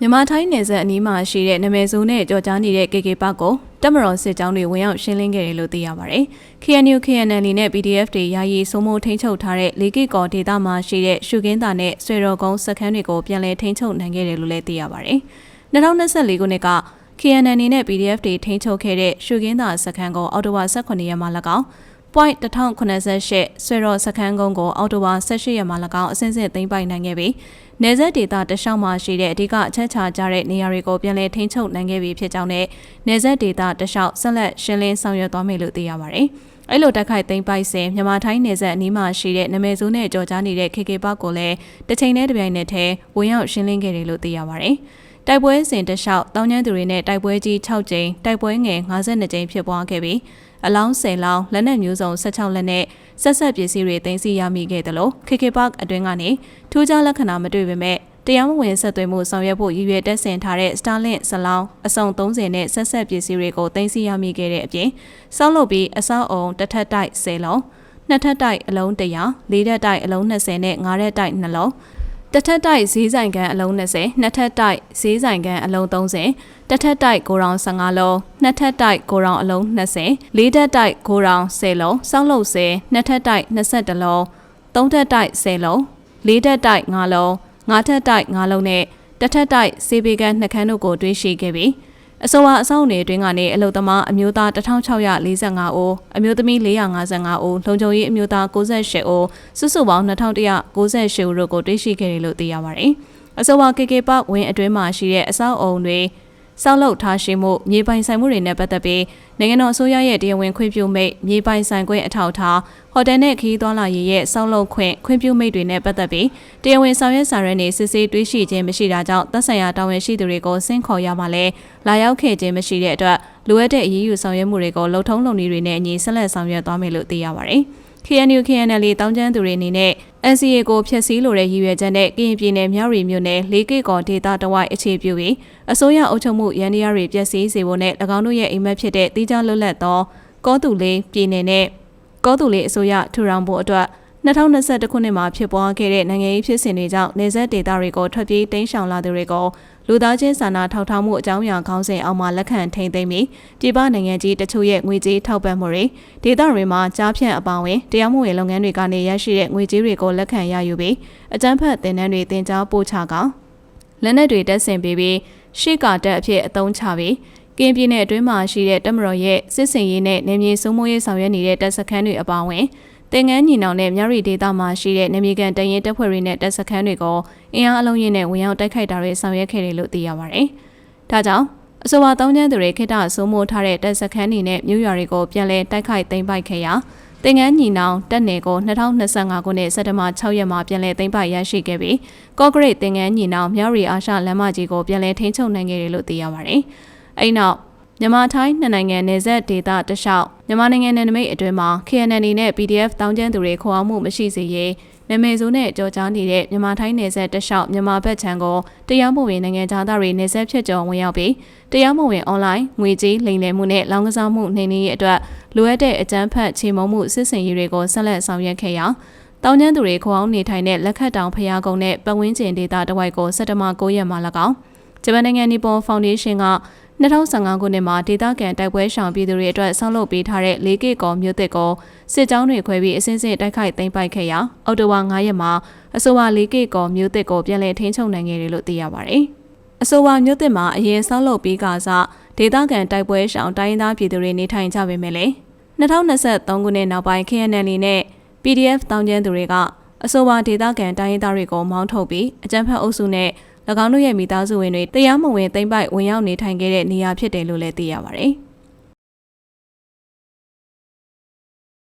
မြန်မာထိုင်းနယ်စပ်အနီးမှာရှိတဲ့နာမည်ဆိုးနဲ့ကြော်ကြားနေတဲ့ KK ပါကိုတက်မတော်စစ်ကြောင်းတွေဝင်ရောက်ရှင်းလင်းခဲ့တယ်လို့သိရပါတယ်။ KNU KNL နဲ့ PDF တွေယာယီစိုးမိုးထိန်းချုပ်ထားတဲ့လေကီကော်ဒေသမှာရှိတဲ့ရှုကင်းတာနဲ့ဆွေတော်ကုန်းစခန်းတွေကိုပြန်လည်ထိန်းချုပ်နိုင်ခဲ့တယ်လို့လည်းသိရပါတယ်။2024ခုနှစ်က KNL နဲ့ PDF တွေထိန်းချုပ်ခဲ့တဲ့ရှုကင်းတာစခန်းကိုအော်တိုဝါ18ရက်မှာ၎င်း point 1088ဆွေတော်စခန်းကုန်းကိုအော်တိုဘာ18ရက်မှာ၎င်းအစင်းစစ်သိမ်းပိုက်နိုင်ခဲ့ပြီးနေဆက်ဒေတာတလျှောက်မှာရှိတဲ့အဓိကအချက်ချကြတဲ့နေရာတွေကိုပြန်လည်ထိန်းချုပ်နိုင်ခဲ့ပြီဖြစ်ကြောင်းနဲ့နေဆက်ဒေတာတလျှောက်ဆက်လက်ရှင်းလင်းဆောင်ရွက်သွားမယ်လို့သိရပါတယ်။အဲ့လိုတက်ခိုက်သိမ်းပိုက်စဉ်မြန်မာထိုင်းနေဆက်အနီးမှာရှိတဲ့နမဲစုံနဲ့ကြော်ကြားနေတဲ့ KK ပေါက်ကိုလည်းတစ်ချိန်တည်းတစ်ပြိုင်နက်တည်းဝင်ရောက်ရှင်းလင်းခဲ့တယ်လို့သိရပါတယ်။တိုက်ပွဲစဉ်တလျှောက်တောင်းကျမ်းသူတွေနဲ့တိုက်ပွဲကြီး6ကြိမ်တိုက်ပွဲငယ်52ကြိမ်ဖြစ်ပွားခဲ့ပြီး အလောင်း10လောင်းလက်နက်မျိုးစုံ16လက်နဲ့ဆက်ဆက်ပစ္စည်းတွေတင်စီရမိခဲ့တယ်လို့ KK Park အတွင်းကနေထူးခြားလက္ခဏာမတွေ့ပေမဲ့တရားမဝင်ဆက်သွယ်မှုဆောင်ရွက်ဖို့ရည်ရွယ်တက်ဆင်ထားတဲ့ Starlink စလောင်းအစုံ30နဲ့ဆက်ဆက်ပစ္စည်းတွေကိုတင်စီရမိခဲ့တဲ့အပြင်စောက်လုပ်ပြီးအစောက်အုံတစ်ထပ်တိုက်10လုံးနှစ်ထပ်တိုက်အလုံး100လေးထပ်တိုက်အလုံး20နဲ့၅ထပ်တိုက်2လုံး တစ်ထပ်တိုက်ဈေးဆိုင်ကန်အလုံး20နှစ်ထပ်တိုက်ဈေးဆိုင်ကန်အလုံး30တစ်ထပ်တိုက်ကိုရောင်15လုံးနှစ်ထပ်တိုက်ကိုရောင်အလုံး20လေးထပ်တိုက်ကိုရောင်10လုံးစောင်းလုံး10နှစ်ထပ်တိုက်22လုံးသုံးထပ်တိုက်10လုံးလေးထပ်တိုက်5လုံးငါးထပ်တိုက်၅လုံးနဲ့တစ်ထပ်တိုက်စေဘေကန်နှခမ်းတို့ကိုတွေးရှိခဲ့ပြီး အဆိုပါအဆောက်အဦတွင်ကနေအလုသမားအမျိုးသား1645ဦးအမျိုးသမီး455ဦးလုံခြုံရေးအမျိုးသား68ဦးစုစုပေါင်း2198ဦးတို့ကိုတွေ့ရှိခဲ့တယ်လို့သိရပါတယ်။အဆိုပါ KK ပဝင်းအတွင်းမှာရှိတဲ့အဆောက်အဦတွေ စောက်လုပ်ထားရှိမှုမြေပိုင်ဆိုင်မှုတွေနဲ့ပတ်သက်ပြီးနိုင်ငံတော်အစိုးရရဲ့တရားဝင်ခွင့်ပြုမိတ်မြေပိုင်ဆိုင်ခွင့်အထောက်အထားဟိုတယ်နဲ့ခီးသွားလာရေးရဲ့စောက်လုပ်ခွင့်ခွင့်ပြုမိတ်တွေနဲ့ပတ်သက်ပြီးတရားဝင်ဆောင်ရွက်စာရွက်နေစစ်ဆေးတွေးရှိခြင်းမရှိတာကြောင့်သက်ဆိုင်ရာတာဝန်ရှိသူတွေကိုဆင့်ခေါ်ရမှာလဲလာရောက်ခဲ့ခြင်းမရှိတဲ့အတွက်လိုအပ်တဲ့အရေးယူဆောင်ရွက်မှုတွေကိုလုံထုံးလုံနည်းတွေနဲ့အညီဆက်လက်ဆောင်ရွက်သွားမယ်လို့သိရပါတယ်။ KNU KNL တောင်းကျမ်းသူတွေအနေနဲ့ NCA ကိုဖျက်ဆီးလိုတဲ့ရည်ရွယ်ချက်နဲ့ကရင်ပြည်နယ်မြောက်ရီမြို့နယ်လေးကိကောဒေသတဝိုက်အခြေပြုပြီးအစိုးရအုပ်ချုပ်မှုရန်တရားတွေပျက်စီးစေဖို့နဲ့၎င်းတို့ရဲ့အိမ်မက်ဖြစ်တဲ့တီးခြားလွတ်လပ်သောကောတူလေးပြည်နယ်နဲ့ကောတူလေးအစိုးရထူထောင်ဖို့အတွက် 2021ခုနှစ်မှာဖြစ်ပွားခဲ့တဲ့နိုင်ငံရေးဖြစ်စဉ်တွေကြောင့်နေဆက်ဒေသတွေကိုထွက်ပြေးတိမ်းရှောင်လာသူတွေကိုလူသားချင်းစာနာထောက်ထားမှုအကြောင်းအရာခေါင်းစဉ်အောက်မှာလက်ခံထိန်းသိမ်းပြီးပြည်ပနိုင်ငံကြီးတချို့ရဲ့ငွေကြေးထောက်ပံ့မှုတွေဒေသတွေမှာကြားဖြန့်အပောင်းဝင်တရားမှုဝင်လုပ်ငန်းတွေကနေရရှိတဲ့ငွေကြေးတွေကိုလက်ခံရယူပြီးအကြမ်းဖက်တင်နန်းတွေတင် जा ပို့ချကောင်လက်နက်တွေတက်ဆင်ပေးပြီးရှေ့ကာတက်အဖြစ်အသုံးချပြီးကင်းပြည်နယ်အတွင်းမှာရှိတဲ့တမတော်ရဲ့စစ်စင်ရေးနဲ့နေမြေစုံမိုးရေးဆောင်ရွက်နေတဲ့တပ်စခန်းတွေအပါအဝင် တင်ငန်းညီနောင်နဲ့မြရီဒေတာမှာရှိတဲ့နေမြေကန်တရင်တပ်ဖွဲ့တွေနဲ့တပ်စခန်းတွေကိုအင်အားအလုံးရင်းနဲ့ဝင်ရောက်တိုက်ခိုက်တာတွေဆောင်ရွက်ခဲ့တယ်လို့သိရပါတယ်။ဒါကြောင့်အဆိုပါတောင်းကျမ်းသူတွေခိတဆိုးမိုးထားတဲ့တပ်စခန်းတွေနဲ့မြို့ရွာတွေကိုပြန်လည်တိုက်ခိုက်သိမ်းပိုက်ခဲ့ရာတင်ငန်းညီနောင်တက်နယ်ကို2025ခုနှစ်စက်တဘာ6ရက်မှာပြန်လည်သိမ်းပိုက်ရရှိခဲ့ပြီးကော့ဂရိတ်တင်ငန်းညီနောင်မြရီအာရှလမ်းမကြီးကိုပြန်လည်ထိန်းချုပ်နိုင်ခဲ့တယ်လို့သိရပါတယ်။အဲဒီနောက် မြန်မာထိုင်းနှစ်နိုင်ငံနယ်စပ်ဒေသတလျှောက်မြန်မာနိုင်ငံနယ်နိမိတ်အတွင်းမှာ KNN နဲ့ PDF တောင်းကျမ်းသူတွေခေါ်အောင်မှုမရှိစေရေးနမေစုနဲ့ကြော်ကြားနေတဲ့မြန်မာထိုင်းနယ်စပ်တလျှောက်မြန်မာဘက်ခြမ်းကိုတရားမဝင်နိုင်ငံသားတွေနယ်စပ်ဖြစ်ကြော်ဝင်ရောက်ပြီးတရားမဝင်အွန်လိုင်းငွေကြေးလိမ်လည်မှုနဲ့လောင်းကစားမှုနှိမ်နင်းရေးအတွက်လိုအပ်တဲ့အကြမ်းဖက်ချေမှုန်းမှုစစ်စင်ရေးတွေကိုဆက်လက်ဆောင်ရွက်ခဲ့ရာတောင်းကျမ်းသူတွေခေါအောင်နေထိုင်တဲ့လက်ခတ်တောင်ဖျားကုန်းနဲ့ပတ်ဝန်းကျင်ဒေသတဝိုက်ကိုစက်တဘာ9ရက်မှာ၎င်း ဂျပန်နိုင်ငံနီပွန်ဖောင်ဒေးရှင်းက2015ခုနှစ်မှာဒေသခံတိုက်ပွဲရှောင်ပြည်သူတွေအတွက်ဆောက်လုပ်ပေးထားတဲ့၄ကီကောမြို့သစ်ကိုစစ်ကြောင်းတွေခွဲပြီးအစင်းစင်းတိုက်ခိုက်သိမ်းပိုက်ခဲ့ရာအော်တိုဝါ9ရက်မှာအဆိုပါ၄ကီကောမြို့သစ်ကိုပြန်လည်ထိန်းချုပ်နိုင်ခဲ့တယ်လို့သိရပါတယ်။အဆိုပါမြို့သစ်မှာအရင်ဆောက်လုပ်ပြီးကစားဒေသခံတိုက်ပွဲရှောင်တိုင်းသားပြည်သူတွေနေထိုင်ကြပေမဲ့လေ2023ခုနှစ်နောက်ပိုင်း KNL နဲ့ PDF တောင်းကျမ်းသူတွေကအဆိုပါဒေသခံတိုင်းသားတွေကိုမောင်းထုတ်ပြီးအကြမ်းဖက်အုပ်စုနဲ့၎ င်းတို့ရဲ့မိသားစုဝင်တွေတရားမဝင်သိမ့်ပိုက်ဝင်ရောက်နေထိုင်ခဲ့တဲ့နေရာဖြစ်တယ်လို့လည်းသိရပါတယ်။